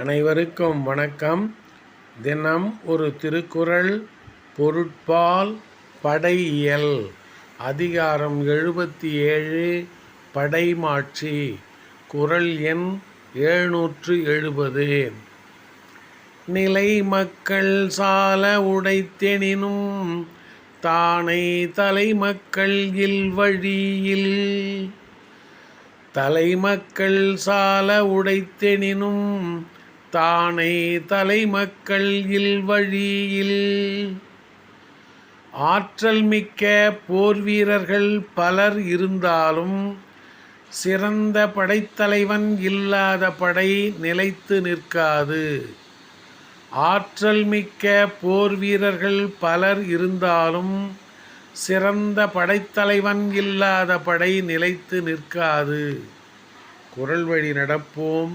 அனைவருக்கும் வணக்கம். தினம் ஒரு திருக்குறள் பொருட்பால் படையியல். அதிகாரம் எழுபத்தி ஏழு படைமாட்சி. குறள் எண் எழுநூற்று எழுபது. நிலை மக்கள் சால உடைத்தெனினும் தானை தலைமக்கள் இல்வழியில் தலைமக்கள் சால உடைத்தெனினும் தானை தலைமக்கள் இல்வழியில். ஆற்றல் மிக்க போர் வீரர்கள் பலர் இருந்தாலும் சிறந்த படைத்தலைவன் இல்லாத படை நிலைத்து நிற்காது. ஆற்றல் மிக்க போர் வீரர்கள் பலர் இருந்தாலும் சிறந்த படைத்தலைவன் இல்லாத படை நிலைத்து நிற்காது. குரல் வழி நடப்போம்.